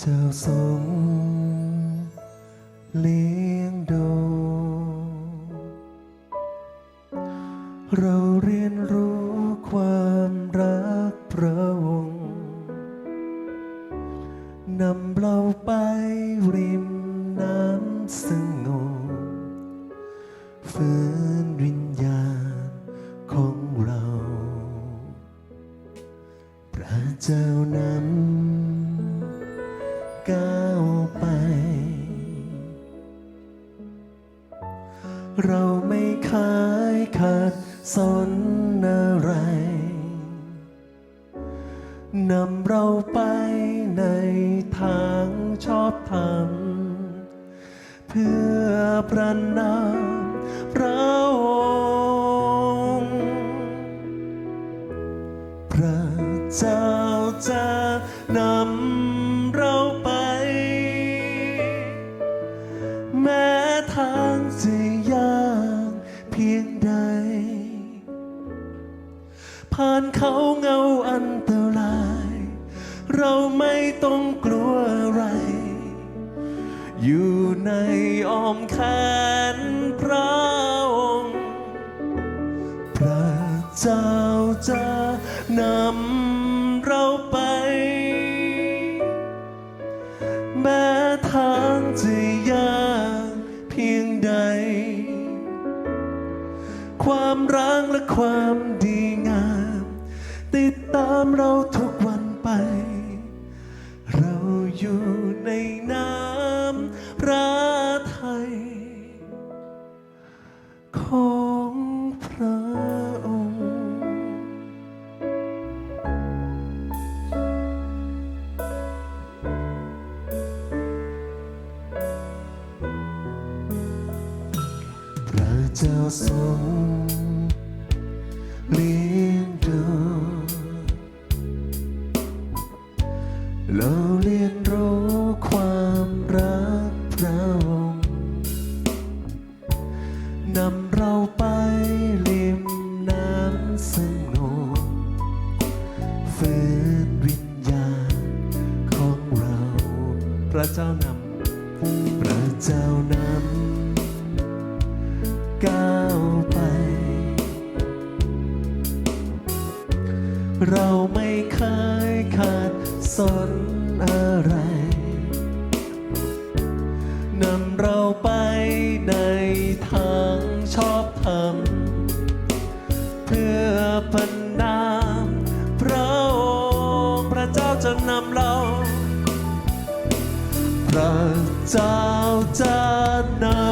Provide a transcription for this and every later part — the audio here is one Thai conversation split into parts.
เจ้าทรงเลี้ยงดูเราเรียนรู้ความรักพระองค์นำเราไปริมน้ำสง อประนามพระองค์ พระเจ้าจะนำเราไป แม้ทางจะยากเพียงใด ผ่านเขา ในอ้อมแขนพระองค์ พระเจ้าจะนำเราไปแม้ทางจะยากเพียงใด ความรักและความดีงาม ติดตามเรา ทรงเลี้ยงดูเราเรียนรู้ความรักพระองค์นำเรา ชอบธรรมเพื่อพันนามพระองค์พระเจ้าจะนำเรา พระเจ้าจะนำ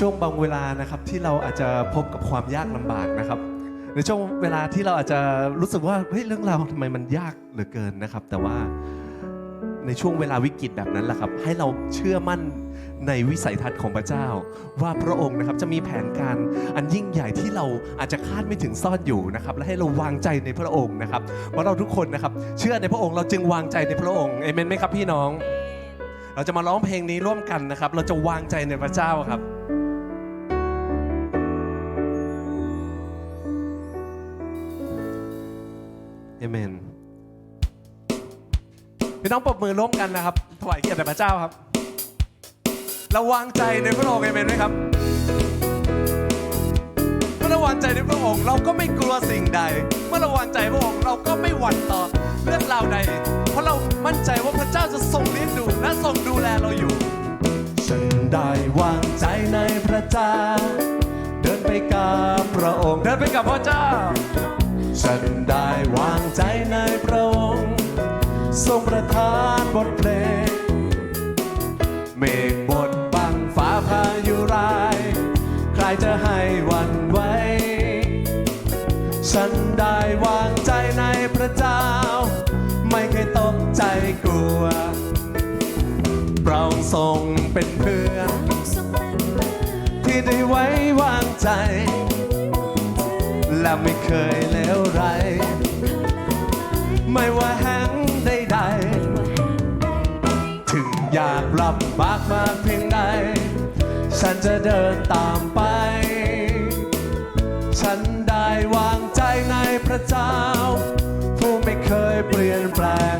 ช่วงบางเวลานะครับที่เราอาจจะพบกับความยากลำบากนะครับ ในช่วงเวลาที่เราอาจจะรู้สึกว่าเฮ้ยเรื่องราวทำไมมันยากเหลือเกินนะครับ แต่ว่าในช่วงเวลาวิกฤตแบบนั้นแหละครับ ให้เราเชื่อมั่นในวิสัยทัศน์ของพระเจ้า ว่าพระองค์นะครับจะมีแผนการอันยิ่งใหญ่ที่เราอาจจะคาดไม่ถึงซ่อนอยู่นะครับ และให้เราวางใจในพระองค์นะครับเพราะเราทุกคนนะครับ เชื่อในพระองค์เราจึงวางใจในพระองค์เอเมนไหมครับพี่น้อง เราจะมาร้องเพลงนี้ร่วมกันนะครับ เราจะวางใจในพระเจ้าครับ เอเมนพี่น้องปรบมือร่วมกันนะครับ ถวายเกียรติแด่พระเจ้าครับเราวางใจในพระองค์เอเมนไหมครับเมื่อเราวางใจในพระองค์เราก็ไม่กลัวสิ่งใด เมื่อเราวางใจพระองค์เราก็ไม่หวั่นต่อเรื่องราวใด เพราะเรามั่นใจว่าพระเจ้าจะทรงเลี้ยงดูและทรงดูแลเราอยู่ ฉันได้วางใจในพระเจ้า เดินไปกับพระองค์ เดินไปกับพระเจ้า ฉันได้ วางใจในพระองค์ ทรงประทานบทเพลง เมฆบดบังฟ้าพายุร้าย ใครจะให้วันไหวฉันได้วางใจในพระเจ้า ไม่เคยตกใจกลัวเราทรงเป็นเพื่อน ที่ได้ไว้วางใจ และไม่เคยเลวไร ไม่ว่าแห่งใดๆ ถึงอยากลำบากมากเพียงใด ฉันจะเดินตามไป ฉันได้วางใจในพระเจ้า ผู้ไม่เคยเปลี่ยนแปลง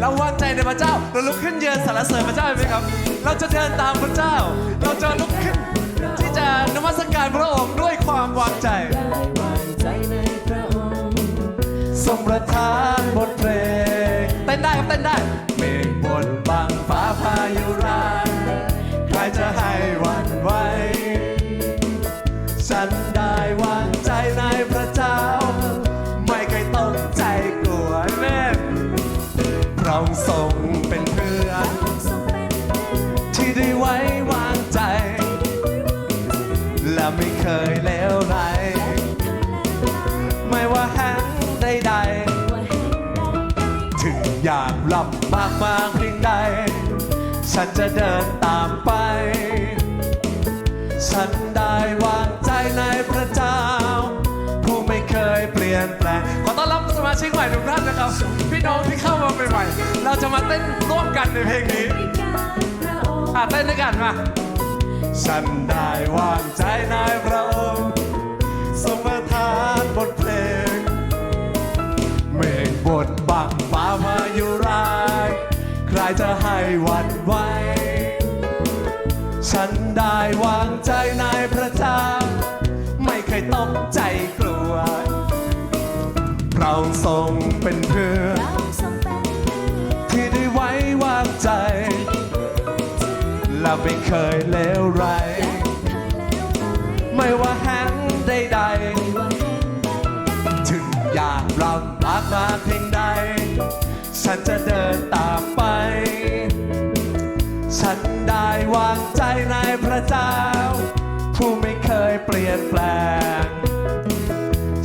เราวางใจในพระเจ้า เราลุกขึ้นยืนสรรเสริญพระเจ้าไหมครับ เราจะเดินตามพระเจ้า เราจะลุกขึ้นที่จะนมัสการพระองค์ด้วยความวางใจ ทรงประทานบทเพลงเต้นได้ครับเต้นได้เมฆบนบางฟ้าพายุร้ายใครจะให้หวันไหวฉันได้วางใจในพระเจ้า ไม่เคยต้องใจกลัวแม่พระองค์ทรง อยากลำบากมากเพียงใด ฉันจะเดินตามไป ฉันได้วางใจในพระเจ้า ผู้ไม่เคยเปลี่ยนแปลง ขอต้อนรับสมาชิกใหม่ทุกท่านนะครับ พี่น้องที่เข้ามาใหม่ๆเราจะมาเต้นร่วมกันในเพลงนี้อะเต้นด้วยกันมา ฉันได้วางใจในพระองค์ทรงประทานบทเพลง เมฆบดบังฟ้าพายุร้ายใครจะให้หวันไหวฉันได้วางใจในพระเจ้า ไม่เคยตกใจกลัวเราทรงเป็นเพื่อนที่ได้ไว้วางใจ และไม่เคยเลวไรไม่ว่าแห่งใดๆถึงอยากลำบากมากเพียงใด ฉันจะเดินตามไป ฉันได้วางใจในพระเจ้า ผู้ไม่เคยเปลี่ยนแปลง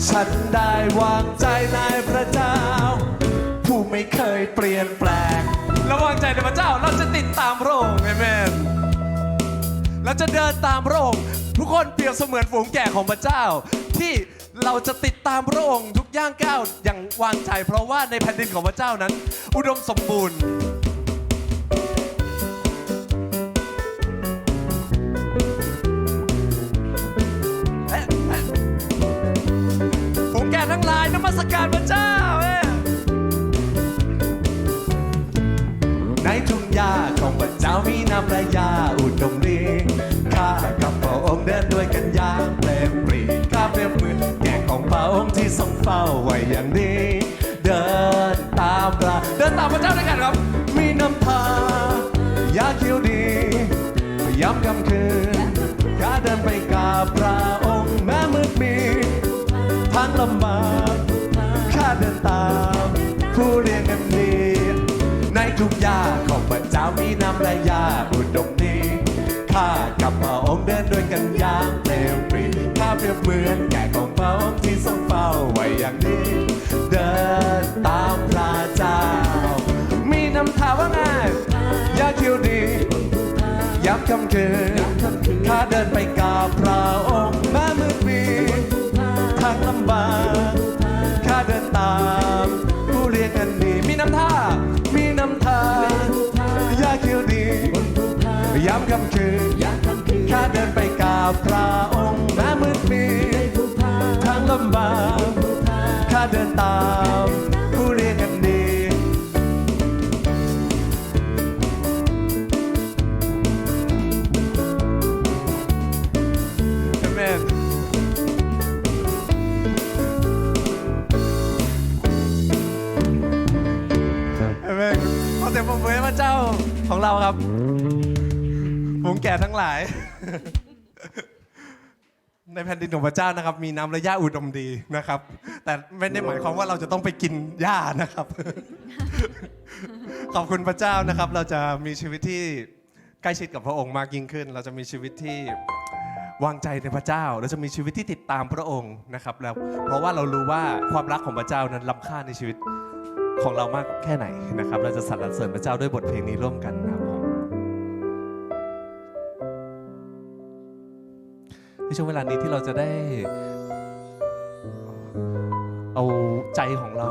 ฉันได้วางใจในพระเจ้า ผู้ไม่เคยเปลี่ยนแปลงเราวางใจในพระเจ้าเราจะติดตามพระองค์เอเมนเราจะเดินตามพระองค์ทุกคนเปรียบเสมือนฝูงแกะของพระเจ้าที่ เราจะติดตามพระองค์ทุกย่างก้าวอย่างวางใจเพราะว่าในแผ่นดินของพระเจ้านั้น อุดมสมบูรณ์ ฝูงแกะทั้งหลายนมัสการพระเจ้าเอ้ยในทุ่งหญ้าของพระเจ้ามีน้ำและยาอุดมดีข้ากับพระองค์เดินด้วยกัน ที่ทรงเฝ้าไว้อย่างดีเดินตามพระเดินตามพระเจ้าด้วยกันครับ มีน้ำทายาเขียวดีย้ำคำคืนข้าเดินไปกับพระองค์แม้มืดมีทางลำบากข้าเดินตามผู้เรียนกันดีในทุกยาของพระเจ้ามีน้ำและยาอุดมดีข้ากับพระองค์เดินด้วยกันอย่างเปลวปรีข้าเปรียบเหมือนแก่ของพระองค์ที่ทรง อย่างนี้ เดินตามพระเจ้า มีน้ำทาว่าไงยาเขียวดีย้ำคำคืนข้าเดินไปกับพระองค์แม้มืดมีทางลำบากข้าเดินตาม ผู้เรียกกันดีมีน้ำท่า มีน้ำทายาเขียวดีย้ำคำคืน พระเจ้าของเราครับฝูงแก่ทั้งหลาย ในแผ่นดินของพระเจ้านะครับ มีน้ำและหญ้าอุดมดีนะครับ แต่ไม่ได้หมายความว่าเราจะต้องไปกินหญ้านะครับ ขอบคุณพระเจ้านะครับ เราจะมีชีวิตที่ใกล้ชิดกับพระองค์มากยิ่งขึ้น เราจะมีชีวิตที่วางใจในพระเจ้า เราจะมีชีวิตที่ติดตามพระองค์นะครับแล้วเพราะว่าเรารู้ว่าความรักของพระเจ้านั้นล้ำค่าในชีวิต ของเรามากแค่ไหนนะครับ เราจะสรรเสริญพระเจ้าด้วยบทเพลงนี้ร่วมกันนะครับผมในช่วงเวลานี้ที่เราจะได้ เอาใจของเรา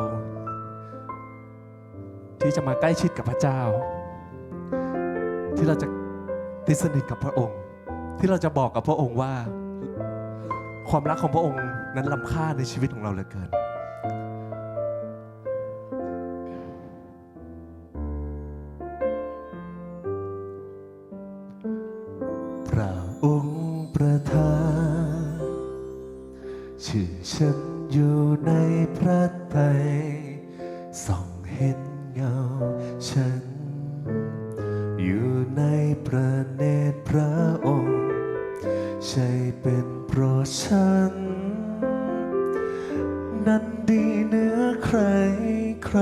ที่จะมาใกล้ชิดกับพระเจ้า ที่เราจะติดสนิทกับพระองค์ ที่เราจะบอกกับพระองค์ว่า ความรักของพระองค์นั้นล้ำค่าในชีวิตของเราเหลือเกิน ฉันอยู่ในพระไตรส่องเห็นเงาฉัน อยู่ในพระเนตรพระองค์ ใช่เป็นเพราะฉัน นั้นดีเหนือใครใคร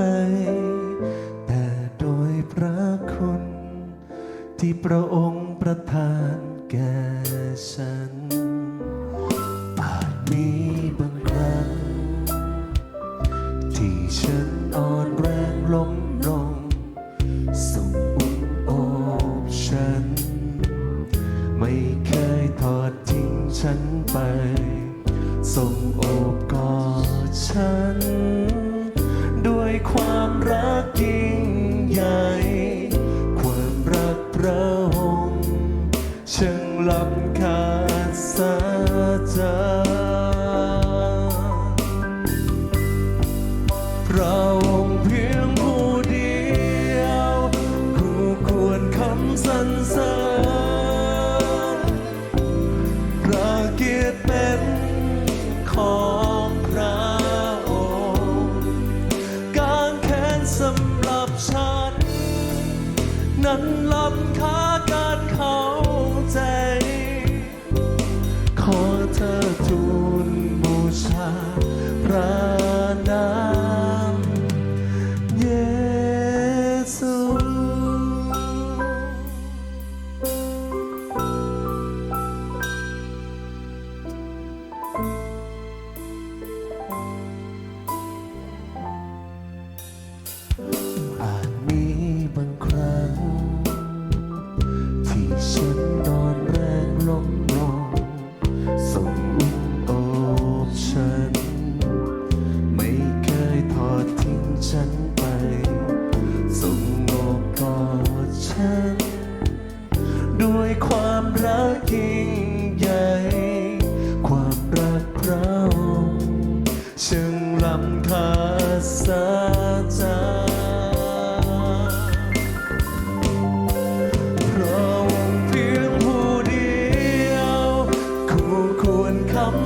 แต่โดยพระคุณ ที่พระองค์ประทานแก่ฉันอาจมีบาง ฉันอ่อนแรงล้มลงส่งอุ้มโอบฉัน ไม่เคยทอดทิ้งฉันไปส่งโอบกอดฉัน ด้วยความรักยิ่งใหญ่ ความรักพระองค์ช่างล้ำค่าสาจ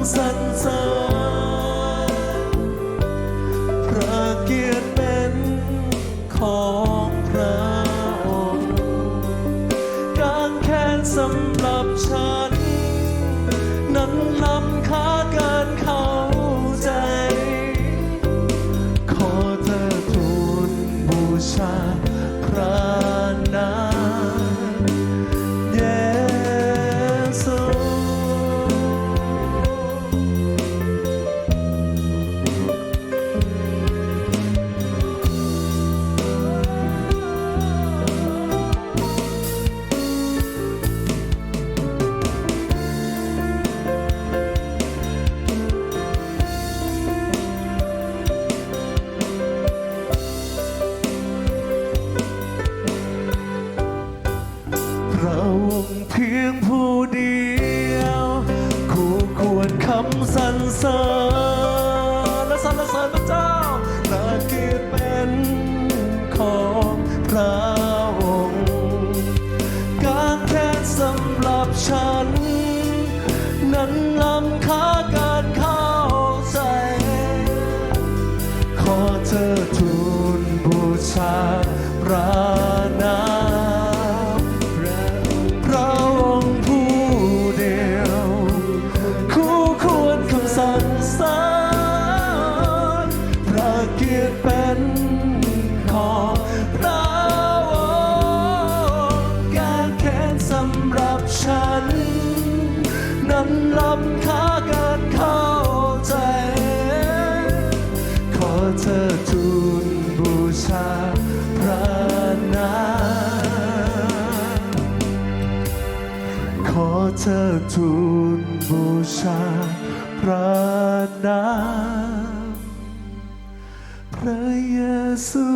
รค ควร ทูลบูชาพระนามพระเยซู